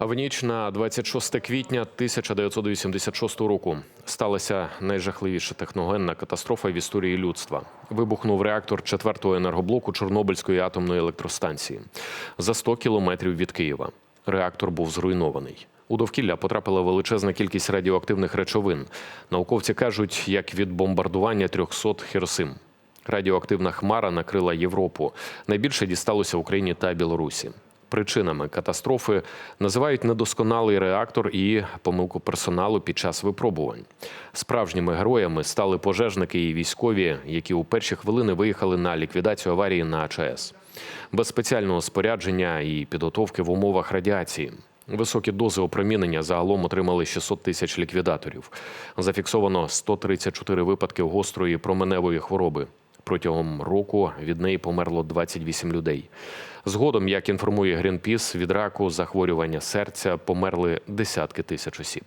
В ніч на 26 квітня 1986 року сталася найжахливіша техногенна катастрофа в історії людства. Вибухнув реактор четвертого енергоблоку Чорнобильської атомної електростанції за 100 кілометрів від Києва. Реактор був зруйнований. У довкілля потрапила величезна кількість радіоактивних речовин. Науковці кажуть, як від бомбардування 300 Хіросим. Радіоактивна хмара накрила Європу. Найбільше дісталося Україні та Білорусі. Причинами катастрофи називають недосконалий реактор і помилку персоналу під час випробувань. Справжніми героями стали пожежники і військові, які у перші хвилини виїхали на ліквідацію аварії на АЧС. Без спеціального спорядження і підготовки в умовах радіації. Високі дози опромінення загалом отримали 600 тисяч ліквідаторів. Зафіксовано 134 випадки гострої променевої хвороби. Протягом року від неї померло 28 людей. Згодом, як інформує Грінпіс, від раку захворювання серця померли десятки тисяч осіб.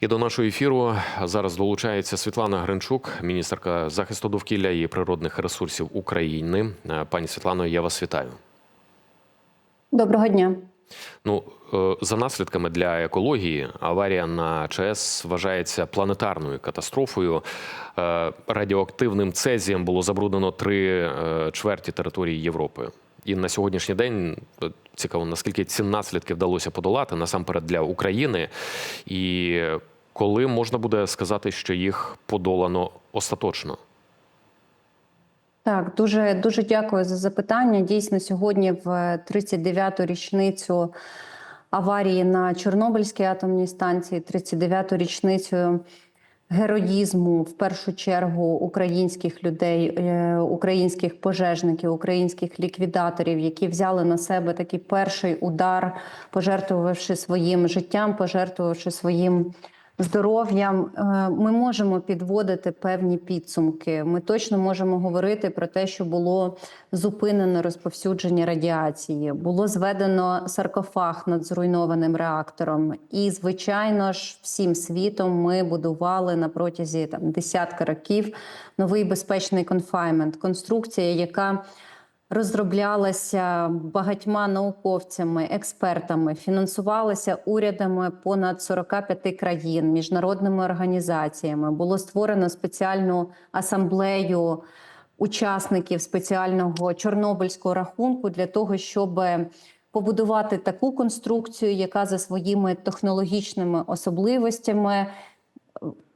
І до нашого ефіру зараз долучається Світлана Гринчук, міністерка захисту довкілля і природних ресурсів України. Пані Світлано, я вас вітаю. Доброго дня. Ну за наслідками для екології аварія на ЧАЕС вважається планетарною катастрофою. Е, Радіоактивним цезієм було забруднено три е, чверті території Європи. І на сьогоднішній день е, цікаво, наскільки ці наслідки вдалося подолати насамперед для України, і коли можна буде сказати, що їх подолано остаточно. Так, дуже дуже дякую за запитання. Дійсно, сьогодні, в 39-ту річницю аварії на Чорнобильській атомній станції, 39-ту річницю героїзму, в першу чергу, українських людей, е, українських пожежників, українських ліквідаторів, які взяли на себе такий перший удар, пожертвувавши своїм життям, пожертвувавши своїм. Здоров'ям е, ми можемо підводити певні підсумки. Ми точно можемо говорити про те, що було зупинено розповсюдження радіації, було зведено саркофаг над зруйнованим реактором. І, звичайно ж, всім світом ми будували на протязі там десятка років новий безпечний конфаймент, конструкція, яка розроблялася багатьма науковцями, експертами, фінансувалася урядами понад 45 країн, міжнародними організаціями. Було створено спеціальну асамблею учасників спеціального чорнобильського рахунку для того, щоб побудувати таку конструкцію, яка за своїми технологічними особливостями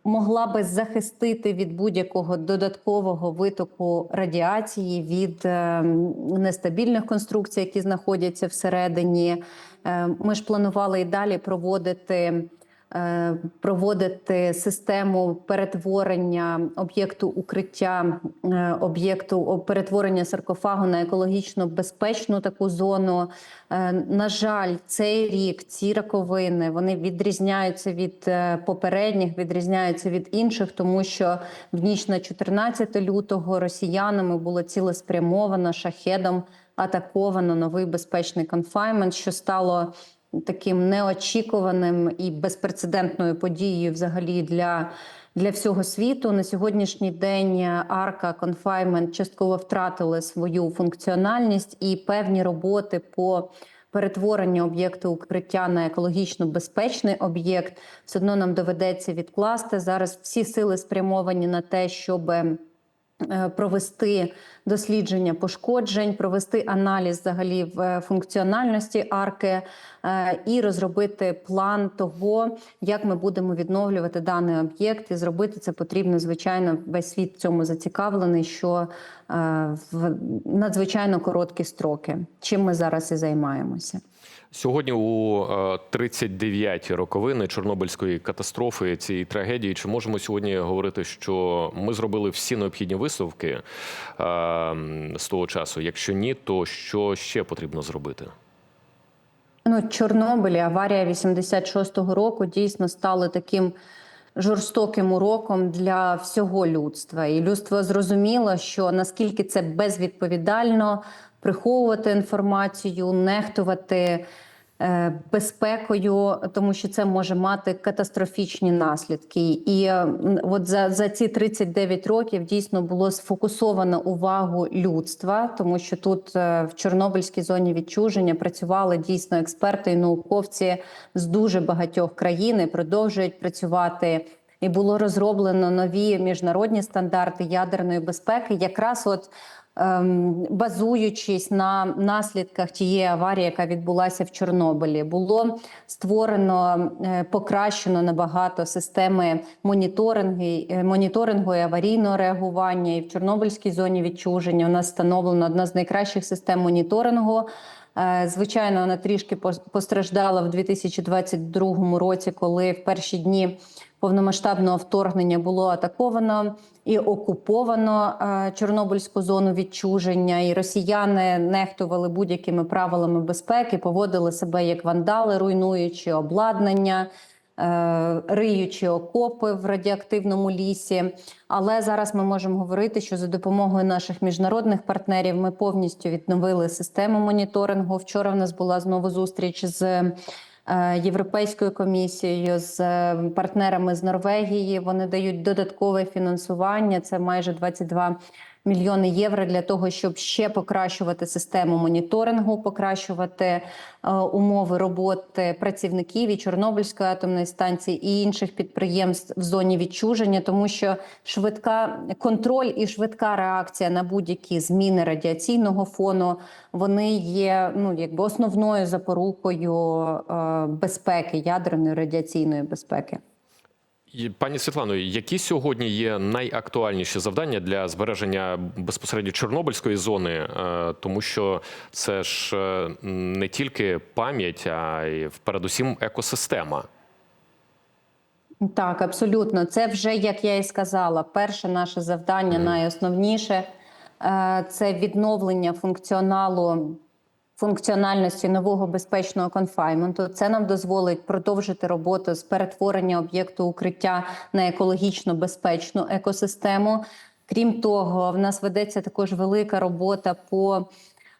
могла би захистити від будь-якого додаткового витоку радіації від е, нестабільних конструкцій, які знаходяться всередині. Е, ми ж планували і далі проводити. Е, Проводити систему перетворення об'єкту укриття, е, об'єкту перетворення саркофагу на екологічно безпечну таку зону. Е, На жаль, цей рік ці раковини вони відрізняються від попередніх, відрізняються від інших, тому що в ніч на 14 лютого росіянами було цілеспрямовано шахедом атаковано новий безпечний конфаймент, що стало таким неочікуваним і безпрецедентною подією взагалі для. Для всього світу на сьогоднішній день арка конфаймент частково втратили свою функціональність і певні роботи по перетворенню об'єкту укриття на екологічно безпечний об'єкт все одно нам доведеться відкласти. Зараз всі сили спрямовані на те, щоб е, провести дослідження пошкоджень, провести аналіз взагалі в е, функціональності арки е, і розробити план того, як ми будемо відновлювати даний об'єкт. І зробити це потрібно, звичайно, весь світ цьому зацікавлений, що е, в надзвичайно короткі строки. Чим ми зараз і займаємося. Сьогодні у 39-ті роковини Чорнобильської катастрофи цієї трагедії. Чи можемо сьогодні говорити, що ми зробили всі необхідні висновки е, з того часу? Якщо ні, то що ще потрібно зробити? Ну, Чорнобиль, аварія 86-го року дійсно стали таким жорстоким уроком для всього людства. І людство зрозуміло, що наскільки це безвідповідально приховувати інформацію, нехтувати е, безпекою, тому що це може мати катастрофічні наслідки. І е, от за, за ці 39 років дійсно було сфокусовано увагу людства, тому що тут е, в Чорнобильській зоні відчуження працювали дійсно експерти і науковці з дуже багатьох країн і продовжують працювати. І було розроблено нові міжнародні стандарти ядерної безпеки, якраз от ем, базуючись на наслідках тієї аварії, яка відбулася в Чорнобилі, було створено е, покращено набагато системи моніторингу, е, моніторингу і аварійного реагування. І в Чорнобильській зоні відчуження у нас встановлена одна з найкращих систем моніторингу. Е, Звичайно, вона трішки постраждала в 2022 році, коли в перші дні повномасштабного вторгнення було атаковано і окуповано е, Чорнобильську зону відчуження, і росіяни нехтували будь-якими правилами безпеки, поводили себе як вандали, руйнуючи обладнання. е, Риючи окопи в радіоактивному лісі, але зараз ми можемо говорити, що за допомогою наших міжнародних партнерів ми повністю відновили систему моніторингу. Вчора в нас була знову зустріч з Європейською комісією, з е, партнерами з Норвегії. Вони дають додаткове фінансування. Це майже 22 мільйони євро для того, щоб ще покращувати систему моніторингу, покращувати е, умови роботи працівників і Чорнобильської атомної станції і інших підприємств в зоні відчуження, тому що швидка контроль і швидка реакція на будь-які зміни радіаційного фону вони є ну якби основною запорукою е, безпеки ядерної радіаційної безпеки. Пані Світлано, які сьогодні є найактуальніші завдання для збереження безпосередньо Чорнобильської зони, Е, тому що це ж е, не тільки пам'ять, а й передусім екосистема. Так, абсолютно. Це вже, як я і сказала, перше наше завдання, найосновніше е, це відновлення функціоналу. Функціональності нового безпечного конфайменту це нам дозволить продовжити роботу з перетворення об'єкту укриття на екологічно безпечну екосистему. Крім того, в нас ведеться також велика робота по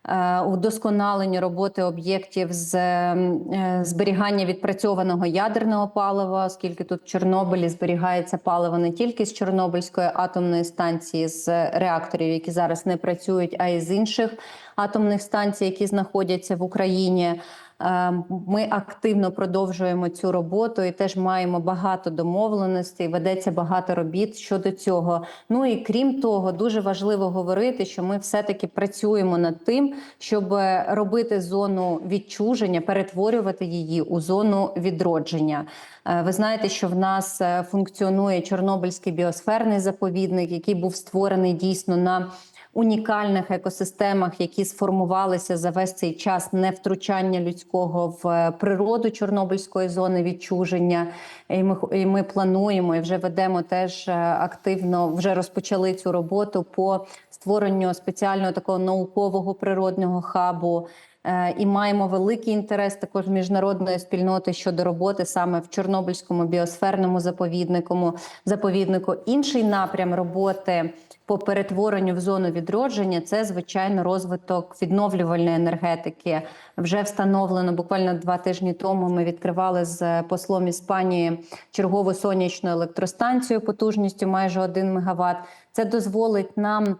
е, удосконаленню роботи об'єктів з е, зберігання відпрацьованого ядерного палива, оскільки тут в Чорнобилі зберігається паливо не тільки з Чорнобильської атомної станції, з реакторів, які зараз не працюють, а й з інших атомних станцій, які знаходяться в Україні. Е, Ми активно продовжуємо цю роботу і теж маємо багато домовленостей. Ведеться багато робіт щодо цього. Ну і крім того, дуже важливо говорити, що ми все-таки працюємо над тим, щоб робити зону відчуження, перетворювати її у зону відродження. Е, Ви знаєте, що в нас е, функціонує Чорнобильський біосферний заповідник, який був створений дійсно на унікальних екосистемах, які сформувалися за весь цей час невтручання людського в е, природу Чорнобильської зони відчуження. І ми, і ми плануємо і вже ведемо теж е, активно, вже розпочали цю роботу по створенню спеціального такого наукового природного хабу. Е, І маємо великий інтерес також міжнародної спільноти щодо роботи саме в Чорнобильському біосферному заповіднику. заповіднику. Інший напрям роботи по перетворенню в зону відродження це звичайно розвиток відновлювальної енергетики. Вже встановлено буквально два тижні тому. Ми відкривали з послом Іспанії чергову сонячну електростанцію потужністю майже 1 МВт. Це дозволить нам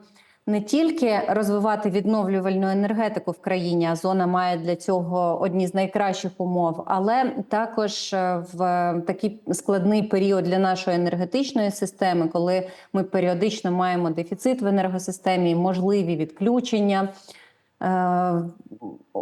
не тільки розвивати відновлювальну енергетику в країні, а зона має для цього одні з найкращих умов, але також е, в такий складний період для нашої енергетичної системи, коли ми періодично маємо дефіцит в енергосистемі, можливі відключення.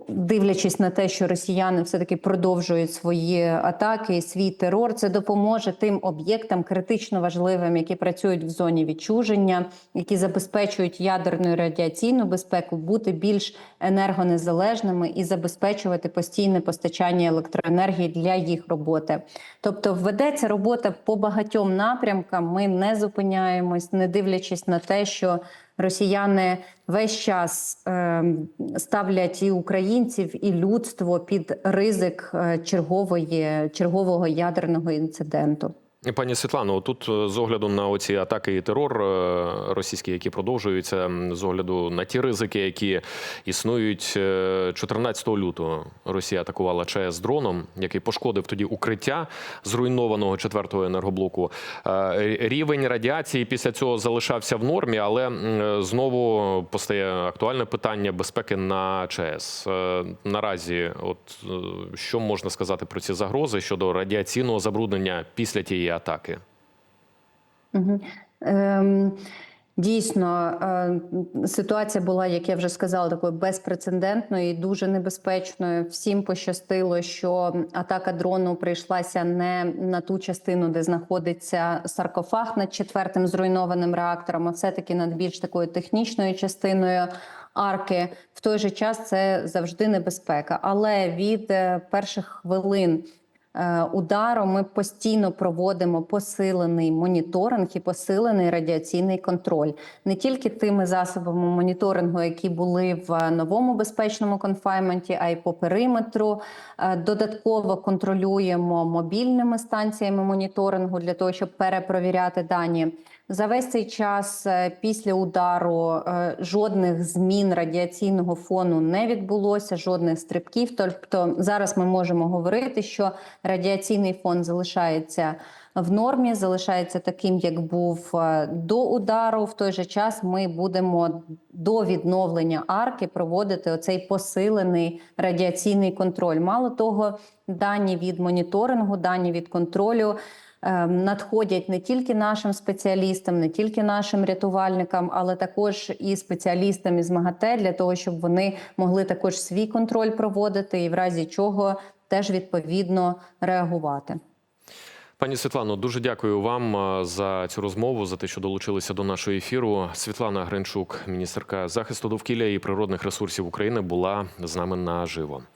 Дивлячись на те, що росіяни все таки продовжують свої атаки свій терор, це допоможе тим об'єктам критично важливим, які працюють в зоні відчуження, які забезпечують ядерну і радіаційну безпеку, бути більш енергонезалежними і забезпечувати постійне постачання електроенергії для їх роботи. Тобто, ведеться робота по багатьом напрямкам. Ми не зупиняємось, не дивлячись на те, що Росіяни весь час е, ставлять і українців, і людство під ризик е, чергової чергового ядерного інциденту. Пані Світлано, тут е, з огляду на оці атаки і терор е, російські, які продовжуються, з огляду на ті ризики, які існують е, 14 лютого. Росія атакувала ЧАЕС дроном, який пошкодив тоді укриття зруйнованого четвертого енергоблоку. Е, Рівень радіації після цього залишався в нормі, але знову постає актуальне питання безпеки на ЧАЕС. Е, Наразі, от е, що можна сказати про ці загрози щодо радіаційного забруднення після тієї атаки? Ем, Дійсно, е, ситуація була, як я вже сказала, такою безпрецедентною і дуже небезпечною. Всім пощастило, що атака дрону прийшлася не на ту частину, де знаходиться саркофаг над четвертим зруйнованим реактором, а все-таки над більш такою технічною частиною арки. В той же час це завжди небезпека. Але від е, перших хвилин е, удару ми постійно проводимо посилений моніторинг і посилений радіаційний контроль не тільки тими засобами моніторингу, які були в новому безпечному конфайменті, а й по периметру. Е, Додатково контролюємо мобільними станціями моніторингу для того, щоб перепровіряти дані. За весь цей час е, після удару е, жодних змін радіаційного фону не відбулося, жодних стрибків. Тобто зараз ми можемо говорити, що радіаційний фон залишається в нормі, залишається таким, як був е, до удару. В той же час ми будемо до відновлення арки проводити оцей посилений радіаційний контроль. Мало того, дані від моніторингу, дані від контролю. Е, Надходять не тільки нашим спеціалістам, не тільки нашим рятувальникам, але також і спеціалістам із МАГАТЕ для того, щоб вони могли також свій контроль проводити і в разі чого теж відповідно реагувати. Пані Світлано, дуже дякую вам е, за цю розмову, за те, що долучилися до нашого ефіру. Світлана Гринчук, міністерка захисту довкілля і природних ресурсів України, була з нами наживо.